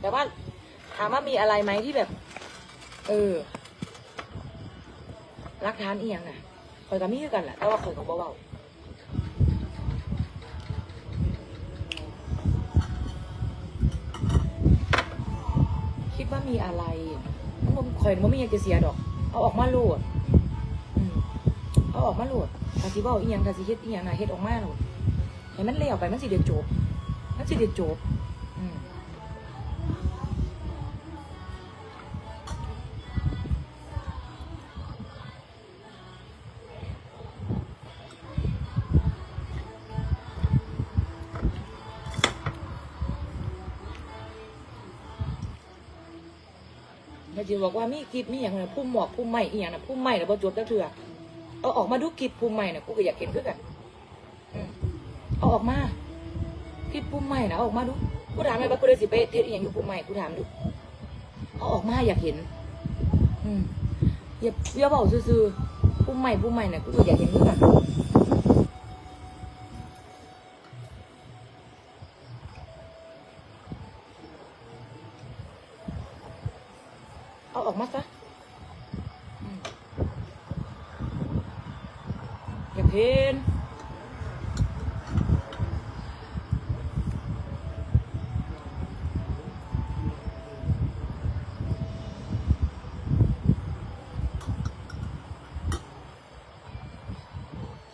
แต่ว่าถามว่ามีอะไรไหมที่แบบ เออรักฐานอียงน่ะคอยกับมีคือกันแหละแต่ว่าคอยกับเบาๆคิดว่ามีอะไรมันคอยมันไม่อยากจะเสียดอก เอาออกมาโหลดเอาออกมาโหลดถ้าสิเว้าอีหยังถ้าสิเฮ็ดอีหยังนะเฮ็ดออกมาโหลดให้มันเลี้ยวไปมันสิเดือดจบ มันสิเดือดจบ อืมเขาจะบอกว่ามีคลิปมีอย่างไรพุ่มหมอกพุ่มใหม่อีอย่างนะพุ่มใหม่แล้วพอจบแล้วเถื่อเอาออกมาดูคลิปพุ่มใหม่นะกูก็อยากเห็นคือกันอืมเอาออกมาคลิปพุ่มใหม่นะเอาอกมาดูกูถามไหมว่ากูได้สิไปเทสอย่างอยู่พุ่มใหม่กูถามดูเอาออกมาอยากเห็น อืมอย่าอย่าบอกซื่อๆพุ่มใหม่พุ่มใหม่นะกูก็อยากเห็นคือกัน เอาออกมาซะอืมอยากเห็น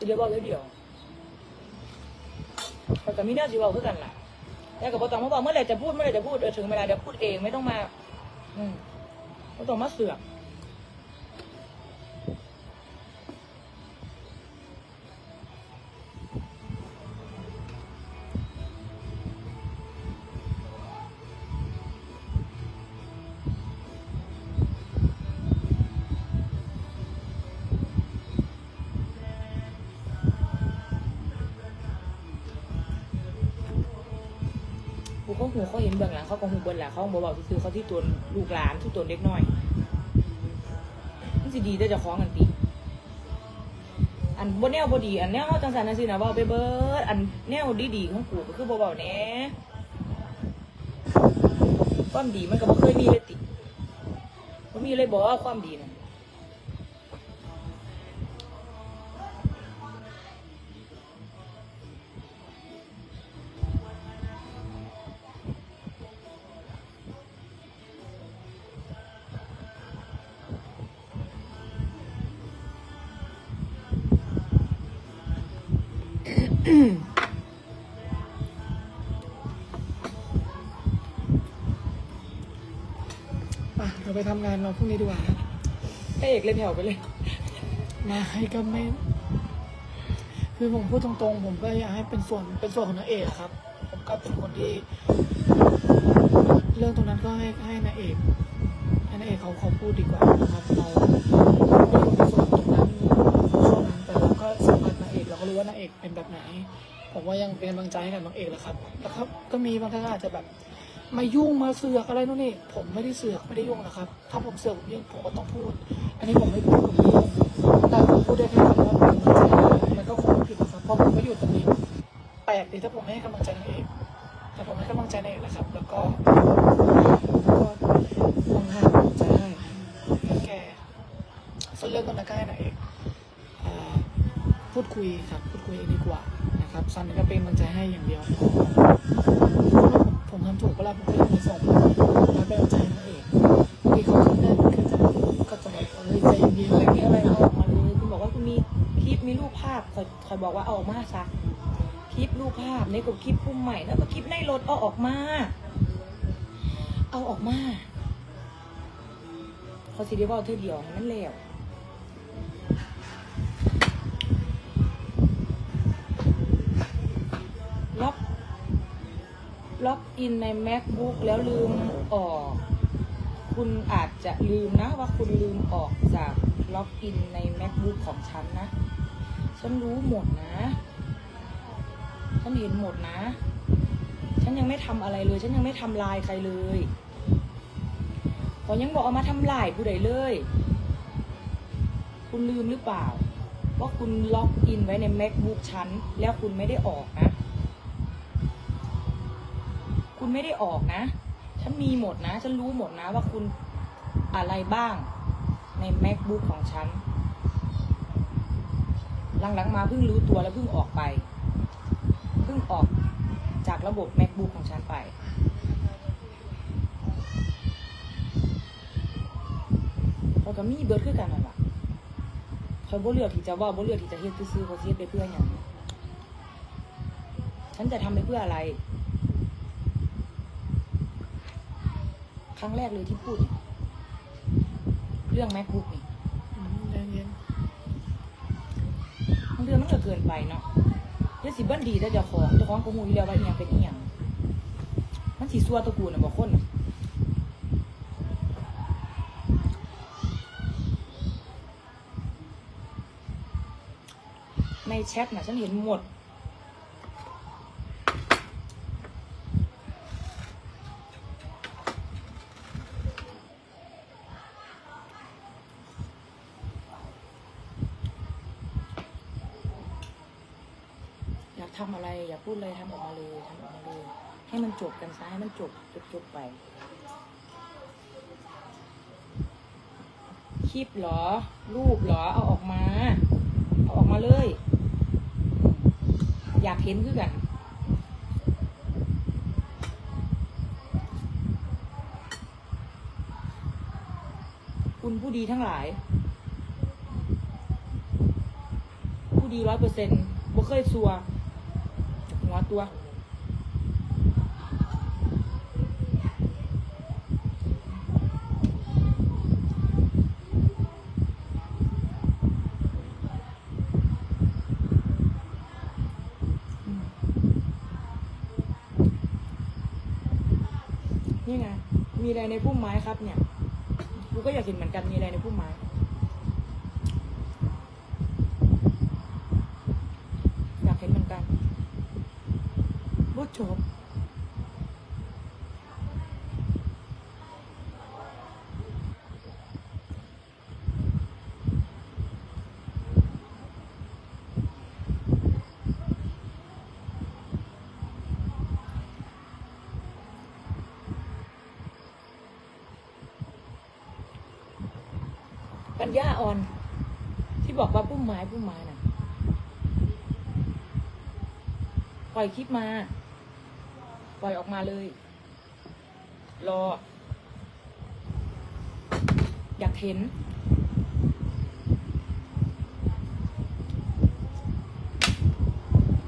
เดี๋ยวบอกเดี๋ยวเดียวแต่ก็มีแนวสิบอกคือกันล่ะแต่ก็บอกต้องมาบอกเมื่อไหร่จะพูดเมื่อไหร่จะพูดเออถึงเวลาเดี๋ยวพูดเองไม่ต้องมา อืม ไม่ต้องมาเเขาหูเขาเห็นเบื้องหลังเขาก็หูเบื้องหลังเขาบอกบอกคือเขาที่ตัวลูกหลานที่ตัวเด็กน้อยมันสิดีได้จะคล้องกันตีอันบนแนวบดีอันแนวเขาจังสันนั่นสินะเว่าไปเบิร์ดอันแนวดีดีๆของกูก็คือเบาๆแน่ความดีมันก็บ่เคยมีเลยติมันมีเลยบอกว่าความดีนะ ป่ะเราไปทำงานเราพรุ่งนี้ดีกว่าครับพระเอกเลยแผ่วไปเลยนายก็ไม่ คือผมพูดตรงๆ ผมก็อยากให้เป็นส่วนเป็นส่วนของนางเอกครับ ผมก็เป็นคนที่ เรื่องตรงนั้นก็ให้ให้นางเอกให้นางเอกเขาเขาพูดดีกว่านะครับเราเราไม่ได้อยู่ในส่วนช่วงนั้นแต่เราก็สัมผัสนางเอ ก็รู้ว่านางเอกเป็นแบบไหน ผมว่ายังเป็นกำลังใจให้กับนางเอกแหละครับแล้วครับก็มีบางครั้งอาจจะแบบมายุ่งมาเสือกอะไรนู่นนี่ผมไม่ได้เสือกไม่ได้ยุ่งนะครับ ถ้าผมเสือกผมยุ่งผมก็ต้องพูด อันนี้ผมไม่พูดผมไม่ยุ่งแต่ผมพูดได้แค่คำว่าเป็นกำลังใจมันก็คงผิดหรอกครับเพราะผมก็อยู่ตรงนี้แปลกดีถ้าผมไม่ให้กำลังใจนางเอกแต่ผมให้กำลังใจนางเอกแหละครับ แล้วก็ก็มองหากำลังใจให้ให้แกส่วนเรื่องคนนั้นก็ให้นางเอกอ่าพูด คุยครับพูดคุยดีกว่านะครับซันก็เป็นกำลังใจให้อย่างเดียวผมทำถูกเวลาผมก็ยังมีส่งแล้วเป็นใจนางเองทีเขาคิดได้ก็จะก็จะแบบเฮ้ยใจเย็นๆอะไรไม่มีเงี้ยอะไรอะไรเอาออกมาเลยคุณบอกว่าคุณมีคลิปมีรูปภาพคอยคอยบอกว่าเอาออกมาซะคลิปรูปภาพในกับคลิปพุ่มใหม่แล้วก็คลิปในรถเอาออกมา เอาออกมาเขาสิได้บอกเธอเดียวให้มันแล้ว อินใน macbook แล้วลืมออก คุณอาจจะลืมนะว่าคุณลืมออกจากล็อกอินใน macbook ของฉันนะ ฉันรู้หมดนะ ฉันเห็นหมดนะ ฉันยังไม่ทำอะไรเลย ฉันยังไม่ทำลายใครเลยขอยังบอกเอามาทำลายผู้ใดเลย คุณลืมหรือเปล่าว่าคุณล็อกอินไว้ใน macbook ฉันแล้วคุณไม่ได้ออกนะ คุณไม่ได้ออกนะ ฉันมีหมดนะ ฉันรู้หมดนะว่าคุณอะไรบ้างใน macbook ของฉัน หลังๆมาเพิ่งรู้ตัวแล้วเพิ่งออกไป เพิ่งออกจากระบบ macbook ของฉันไปเขาก็มีเบิร์ดคือกันนั่นแหละคอยบ่เลือกที่จะว่าบ่เลือกที่จะเฮ็ดซื่อๆเขาเฮ็ดไปเพื่อหยังฉันจะทำไปเพื่ออะไร ครั้งแรกเลยที่พูดเนี่ยเรื่อง macbook นี่อืมใจเย็นบางเรื่องมันก็เกินไปเนาะเดี๋ยวสิเบิ้นดีแต่เจ้าของเจ้าของก็ฮู้อยู่แล้วว่าอีหยังเป็นอีหยังมันสิซัวตระกูลน่ะบ่คนน่ะในแชทน่ะฉันเห็นหมด อยากทำอะไรอย่าพูดอะไรทำออกมาเลยทำออกมาเลยให้มันจบกันซะให้มันจบจบจบไป คลิปหรอ รูปหรอ เอาออกมา เอาออกมาเลย อยากเห็นคือกันคุณผู้ดีทั้งหลาย ผู้ดีร้อยเปอร์เซ็นต์บ่เคยซัว หัวตัว นี่ไงมีอะไรในพุ่มไม้ครับเนี่ย กูก็อยากเห็นเหมือนกันมีอะไรในพุ่มไม้ อยากเห็นเหมือนกันว่า จบ ปัญญาอ่อน ที่บอกว่าพุ่มไม้พุ่มไม้น่ะ ปล่อยคลิปมา ปล่อยออกมาเลย รอ อยากเห็น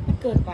มันเกินไป